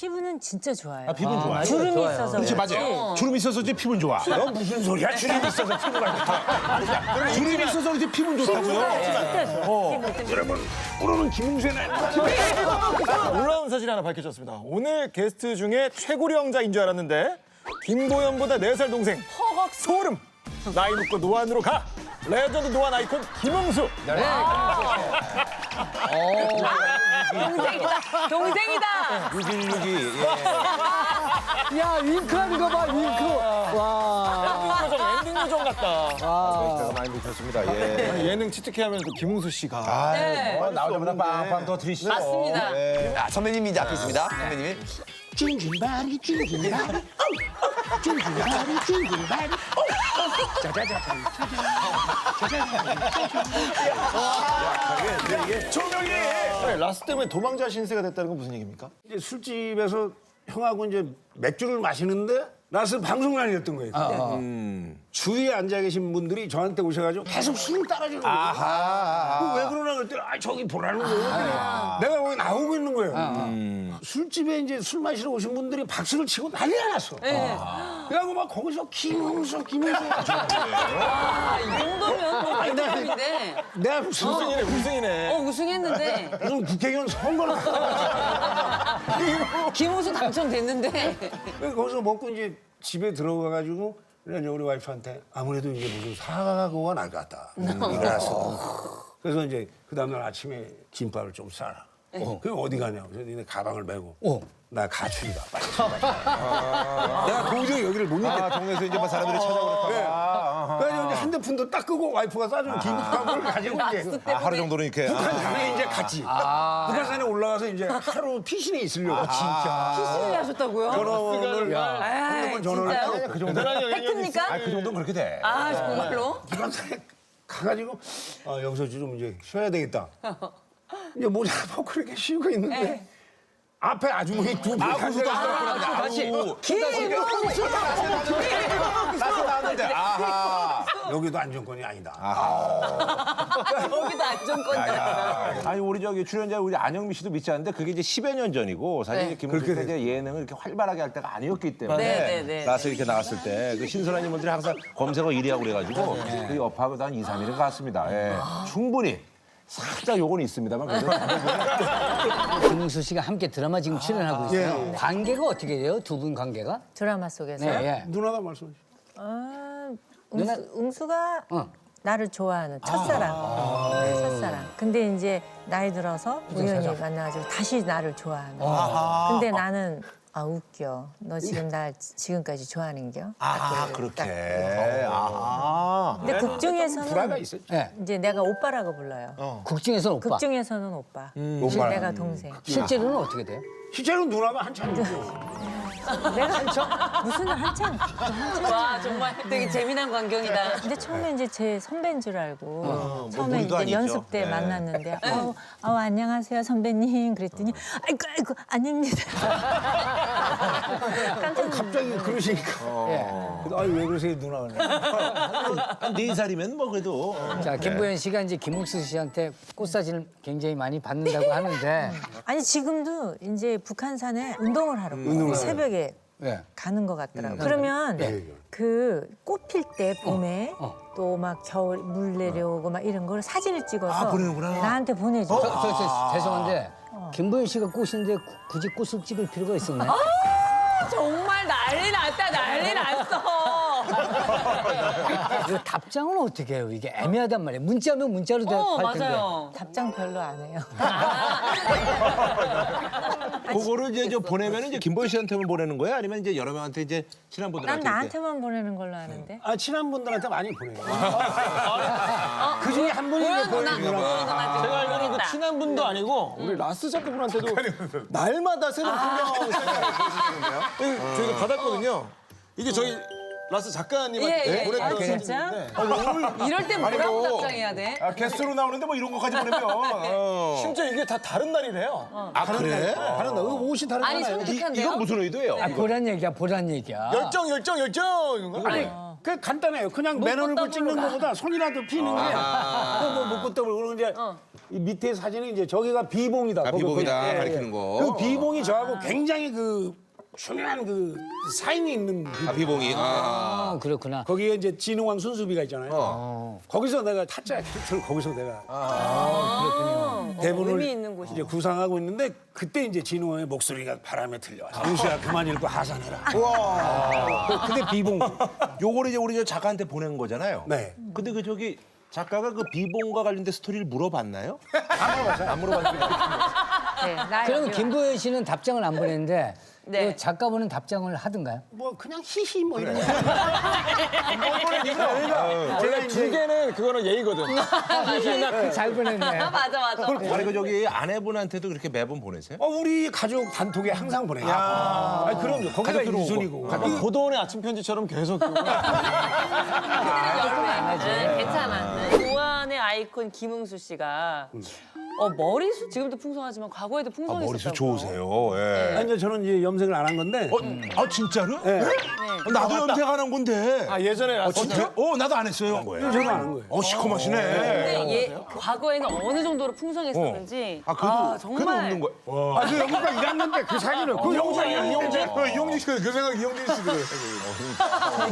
피부는 진짜 좋아요. 아, 피부는 좋아요. 주름이 좋아요. 있어서 그렇지 그렇지. 맞아요. 주름 있어서 이제 피부는 좋아. 너 무슨 소리야? 주름이 있어서 피부가 좋다. 주름이 있어서 이제 피부는 좋다고요. 여러분, 오늘은 김웅세나 놀라운 사실이 하나 밝혀졌습니다. 오늘 게스트 중에 최고령자인 줄 알았는데 김보영보다 네살 동생 허걱 소름 나이 먹고 노안으로 가 레전드 노안 아이콘 김응수 동생이다. 동생이다. 6162. 야 윙크하는 거 봐 윙크. 와. 엔딩 요정 엔딩 요정 같다 제가 많이 느꼈습니다. 예. 예능 치트키 하면 또 김응수 씨가 아, 네. 뭐 나오자마자 빵빵 더 드리시죠. 맞습니다. 예. 아, 선배님이 이제 앞에 있습니다. 선배님이. 찐진바리 찐진바리 찐진바리 찐진바리 조명이 네, 라스 때문에 도망자 신세가 됐다는 건 무슨 얘기입니까? 이제 술집에서 형하고 이제 맥주를 마시는데 나스 방송란이었던 거예요. 그때. 주위에 앉아 계신 분들이 저한테 오셔가지고 계속 술을 따라주는 거예요. 아하. 그왜 그러나 그랬더니 아 저기 보라는 거예요. 내가 거기 나오고 있는 거예요. 술집에 이제 술 마시러 오신 분들이 박수를 치고 난리가 났어. 그래갖고 막 거기서 김홍수 김홍수 아, 이 정도면 뭐 대단인데. 내가 무슨 우승이네 우승이네 어, 우승했는데. 무슨 국회의원 선거를 김호수 당첨됐는데. 그래서 거기서 먹고 이제 집에 들어가가지고 그냥 우리 와이프한테 아무래도 이제 무슨 사고가 날 것 같다. 일어났어. 그래서 이제 그 다음날 아침에 김밥을 좀 싸라. 그럼 어디 가냐고. 그래서 니네 가방을 메고. 나 가출이다. 빨리 집에 내가 도저히 여기를 못 있겠다. 아, 동네에서 이제 막 사람들이 찾아오니까. 네. 아, 그래서 이제 핸드폰도 딱 끄고 와이프가 싸준 김밥을 가지고 이제 아, 하루 정도는 이렇게. 북한산에 이제 갔지. 북한산에 올라가서 이제 하루 피신에 있으려고. 진짜. 피신을 하셨다고요? 전화를 핸드폰 전화를 진짜요? 따로 그 정도. 팩트입니까? 아, 그 정도는 그렇게 돼. 아, 정말로? 북한산에 가가지고 아, 여기서 좀 이제 쉬어야 되겠다. 이제 모자 벗고 이렇게 쉬고 있는데 네. 앞에 아주머니 두 분. 아, 구수도 다시. 나서 나왔는데. 아하. 여기도 안정권이 아니다. 여기도 안정권이다. 아니 우리 저기 출연자 우리 안영미 씨도 믿지 않는데 그게 이제 10여 년 전이고 사실 네. 김은수 씨가 이제 예능을 이렇게 활발하게 할 때가 아니었기 때문에 네, 네, 네. 나서 이렇게 나왔을 때 그 신선한 인물들이 항상 검색어 1위 하고 그래가지고 네. 그 여파가 한 2, 3일을 갔습니다. 예. 충분히 살짝 요건 있습니다만 그래도 김웅수 씨가 함께 드라마 지금 출연하고 있어요. 관계가 어떻게 돼요? 두 분 관계가? 드라마 속에서. 네. 예. 누나가 말씀해 주세요. 아, 누나- 응수, 응수가 어. 나를 좋아하는 첫사랑. 네, 첫사랑. 근데 이제 나이 들어서 우연히 만나가지고 다시 나를 좋아하는. 근데 나는 아 웃겨. 너 지금 날 지금까지 좋아하는겨? 아 그렇게 아 근데 불화가 극중에서는 있었죠. 예. 이제 내가 오빠라고 불러요. 국중에서는 오빠. 극 중에서는 오빠. 오빠랑. 내가 동생. 실제로는 어떻게 돼요? 실제로 누나가 한참 내가 한참 무슨 한참 와, 정말 되게 재미난 광경이다. 근데 처음에 이제 제 선배인 줄 알고 처음에 무리도 이제 아니죠. 연습 때 네. 만났는데 아우, 아우 안녕하세요 선배님 그랬더니 아이고 아이고 아닙니다. 갑자기 그러시니까. 예. 아니 왜 그러세요 누나가. 한4 살이면 뭐 그래도. 자, 김보현 씨가 이제 김웅수 씨한테 꽃사진을 굉장히 많이 받는다고 하는데. 아니 지금도 이제 북한산에 운동을 하러 가요. 새벽에 예. 가는 것 같더라고요. 그러면 그 꽃 필 때 봄에 또 막 겨울 물 내려오고 막 이런 걸 사진을 찍어서 나한테 보내줘. 저, 저, 저, 죄송한데 김보현 씨가 꽃인데 구- 굳이 꽃을 찍을 필요가 있었나요? 정말 난리 났다, 난리 났어. 그 답장은 어떻게 해요? 이게 애매하단 말이에요. 문자면 문자로 어, 대답할 텐데. 맞아요. 답장 별로 안 해요 그거를 이제 저 보내면 이제 김보희 씨한테만 보내는 거예요? 아니면 이제 여러 명한테 이제 친한 난 분들한테 이렇게? 나한테만 보내는 걸로 아는데 아 친한 분들한테 많이 보내요. 그 중에 한 분이 이제 보여주더라고요. 제가 알기로는 그. 친한 분도 아니고 우리 라스 작가분한테도 날마다 새로 풍경하고 있어요 저희가 받았거든요 이게 저희 라스 작가님한테 예, 예, 예. 보냈던 아, 진짜? 사진인데 이럴 때 뭐라고 답장해야 돼? 아, 게스트로 나오는데 뭐 이런 거까지 보내면 어. 심지어 이게 다 다른 날이래요 아 그래? 다른 나 옷이 아니, 다르잖아요. 이, 섬뜩한데요? 이건 무슨 의도예요? 아, 보란 얘기야, 보란 얘기야. 열정 열정 열정 이런 거 아니, 그 간단해요. 그냥 맨 얼굴 찍는 것보다 손이라도 피는 게. 그뭐 묶고더블 그러고 이제 이 밑에 사진은 이제 저기가 비봉이다. 아, 거기 비봉이다. 예, 예. 가리키는 거. 그 비봉이 저하고 굉장히 그 중요한 그 사인이 있는 비봉. 아, 비봉이. 아. 아, 그렇구나. 거기에 이제 진흥왕 순수비가 있잖아요. 어. 거기서 내가 타짜 캐릭터를 거기서 내가 대본을 어, 의미 있는. 이제 구상하고 있는데 그때 이제 진흥왕의 목소리가 바람에 들려와서 윤수야 그만 읽고 하산해라. 와. 그때 비봉. 요거를 이제 우리 저 작가한테 보낸 거잖아요. 네. 근데 그 저기 작가가 그 비봉과 관련된 스토리를 물어봤나요? 안 물어봤어요. 안 물어봤어요. 네, 그럼 유학. 김보현 씨는 답장을 안 보냈는데 네. 그 작가분은 답장을 하든가요? 뭐 그냥 히히 뭐 이런 거. 원래 두 개는 그거는 예의거든. 잘 보냈네. 맞아 맞아. 아니 그 저기 아내분한테도 그렇게 매번 보내세요? 어, 우리 가족 단톡에 항상 보내요. 아, 그럼요. 거기가 유순이고. 약간 고도원의 아침 편지처럼 계속 그거. 네, 괜찮아. 조안의 아이콘 김흥수 씨가 어 머리숱 지금도 풍성하지만 과거에도 아, 풍성했었다고. 머리숱 좋으세요. 예. 아니, 이제 저는 이제 염색을 안 한 건데. 어, 아 진짜로? 네. 어, 나도 염색 안 한 건데. 아 예전에 어, 진짜? 어, 나도 안 했어요. 저도 안한 거예요. 어, 시커마시네. 근데 얘 과거에는 어느 정도로 풍성했었는지 아, 그래도, 아, 그래도 정말 없는 거야. 아, 그 영국가 일했는데 그 사진을. 그 어, 이용진 씨가 그 생각 이용진 씨도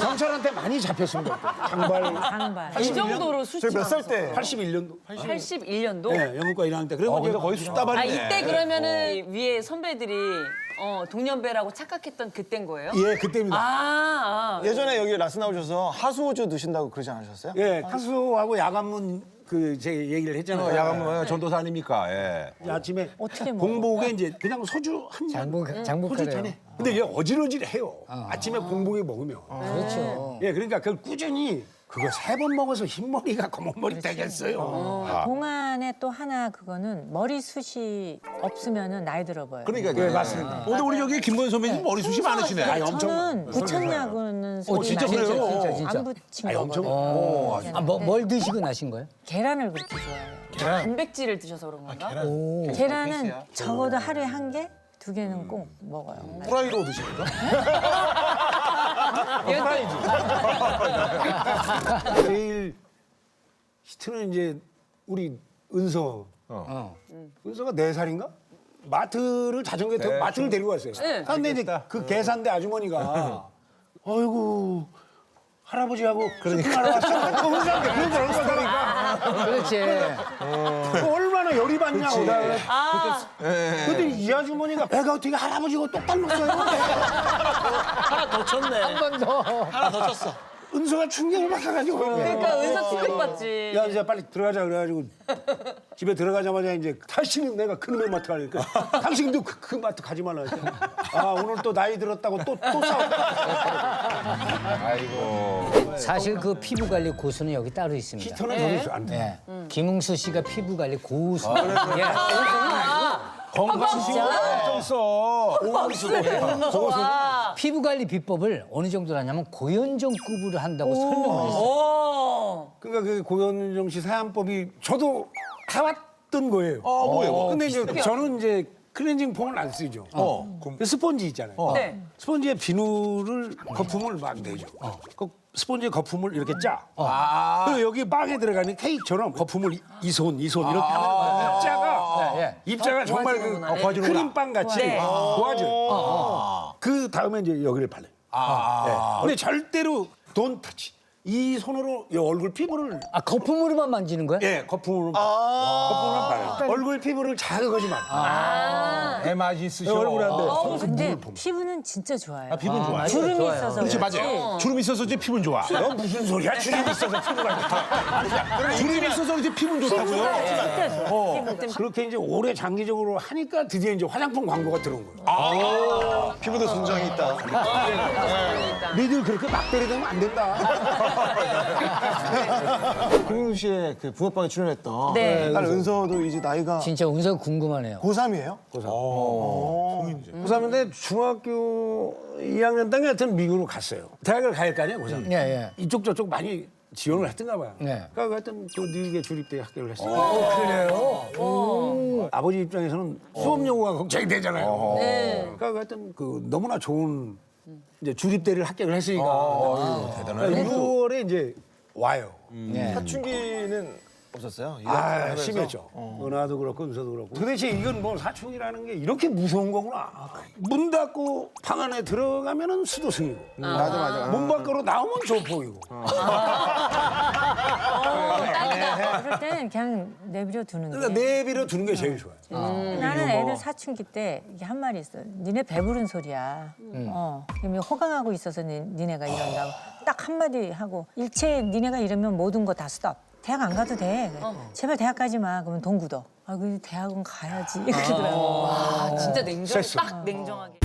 경찰한테 많이 잡혔습니다. 장발. 장발. 이 정도로 수치 몇살 때? 81년도. 81년도. 네, 영국과 일하는 때. 그리고 어, 근데 거의 아 숫다발이네. 이때 그러면은 위에 선배들이 어, 동년배라고 착각했던 그때인 거예요? 예, 그때입니다. 아, 아. 예전에 여기 라스 나오셔서 하수호주 드신다고 그러지 않으셨어요? 예, 하수하고 야간문 그 제 얘기를 했잖아요. 어, 야간 전도사 아닙니까? 예. 이제 아침에 어떻게? 공복에 이제 그냥 소주 한 잔. 장복 소주 장복하래요. 잔에. 근데 얘 어질어질해요. 아침에 공복에 먹으면. 그렇죠. 예, 그러니까 그걸 꾸준히 그거 세 번 먹어서 흰머리가 검은머리 되겠어요. 동안에 또 하나 그거는 머리숱이 없으면은 나이 들어 보여요. 그러니까 네, 맞습니다. 근데 우리 여기 김보현 선배님 머리숱이 많으시네. 아니, 엄청 저는 붙였냐고는 소리 진짜 많이 그래요? 들어요. 진짜, 진짜. 안 붙인 아니, 엄청. 거거든요. 아, 뭐, 뭘 드시고 나신 거예요? 계란을 그렇게 좋아해요. 단백질을 드셔서 그런 건가? 계란은 적어도 하루에 한 개, 두 개는 꼭 먹어요. 프라이로 드시니까? 제일 히트는 이제 우리 은서. 어. 은서가 네 살인가? 마트를 자전거에 타 마트를 데리고 갔어요. 네. 근데 이제 그 계산대 아주머니가 아이고 할아버지하고 쇼핑하러 왔어. 그 은서한테 그런 걸 얼마나 그렇지. 그얼 마나 열이 받냐 오다. 아, 근데 이 아주머니가 애가 어떻게 할아버지고 똑 닮았어요? 하나 더 쳤네. 한 번 더. 하나 더 쳤어. 은서가 충격을 받아가지고. 그러니까 은서 충격 받지. 야 이제 빨리 들어가자 그래가지고 집에 들어가자마자 이제 다시는 내가 큰놈의 마트 가니까 당신도 그, 그 마트 가지 말라 했더니 아 오늘 또 나이 들었다고 또 또 싸웠다 사실 그 피부 관리 고수는 여기 따로 있습니다. 히터는 저기 있어 안 돼. 예. 김웅수 씨가 피부 관리 고수. 예. 좀 써. 와. 피부 관리 비법을 어느 정도로 하냐면 고현정급으로 한다고 설명을 했어요. 오. 그러니까 그 고현정 씨 사연법이 저도 해왔던 거예요. 아, 뭐예요? 근데 이제 저는 이제 클렌징 폼을 안 쓰죠. 어. 그 스펀지 있잖아요. 네. 스펀지에 비누를 거품을 막 내죠. 그 스펀지에 거품을 이렇게 짜. 아. 그리고 여기 빵에 들어가는 케이크처럼 거품을 이- 이손 이 손 이렇게 하는 거예요. 입자가 예. 입자가 정말 그 도와주는구나. 네. 크림빵 같이 네. 도와줘요. 그 다음에 이제 여기를 발라요. 아. 네. 근데 절대로 돈 타치. 이 손으로 이 얼굴 피부를 아 거품으로만 만지는 거야? 예 거품으로 거품으로 발라요. 얼굴 피부를 자극하지 마. 대마지 쓰셔. 얼굴한테. 어, 근데 피부는 진짜 좋아요. 아, 피부는 좋아. 주름이 있어서 그렇지. 맞아요. 주름 있어서 이제 피부는 좋아. 너 무슨 소리야? 주름 있어서 피부가 좋다. 주름 있어서 이제 피부는 좋다고요? 진짜 좋아. 때문에. 그렇게 이제 오래 장기적으로 하니까 드디어 이제 화장품 광고가 들어온 거예요. 피부도 순정이 있다. 니들 그렇게 막 때리면 안 된다. 김웅수 씨의 그 붕어빵에 출연했던 네. 딸 은서도 이제 나이가 진짜 운석 궁금하네요. 고3이에요? 고3인데 중학교 2학년 때 하여튼 미국으로 갔어요. 대학을 가야 할 거 아니야, 고3. 예, 예. 이쪽 저쪽 많이 지원을 했던가 봐요. 네. 그러니까 하여튼 그 뉴욕에 주립대 학교를 했어요. 그래요? 아버지 입장에서는 수업 요구가 걱정이 되잖아요. 네. 그러니까 하여튼 그 너무나 좋은 이제 주립대를 합격을 했으니까 대단하네. 6월에 이제 와요. 네. 사춘기는 없었어요? 이거 아 하면서? 심했죠. 은하도 그렇고 은서도 그렇고. 도대체 이건 뭐 사춘기라는 게 이렇게 무서운 거구나. 문 닫고 방 안에 들어가면은 수도승이고. 맞아 맞아. 문 밖으로 나오면 조폭이고. 그럴 때는 그냥 내버려 두는 게. 그러니까 내비로 두는 게 제일 좋아요. 나는 애들 사춘기 때 이게 한 말이 있어. 니네 배부른 소리야. 어. 그럼 호강하고 있어서 니, 니네가 이런다고. 딱 한마디 하고 일체 니네가 이러면 모든 거 다 스톱. 대학 안 가도 돼. 제발 대학 가지 마. 그러면 돈 굳어. 아, 그 대학은 가야지. 이렇게 더라고 아 진짜 냉정. 딱 냉정하게.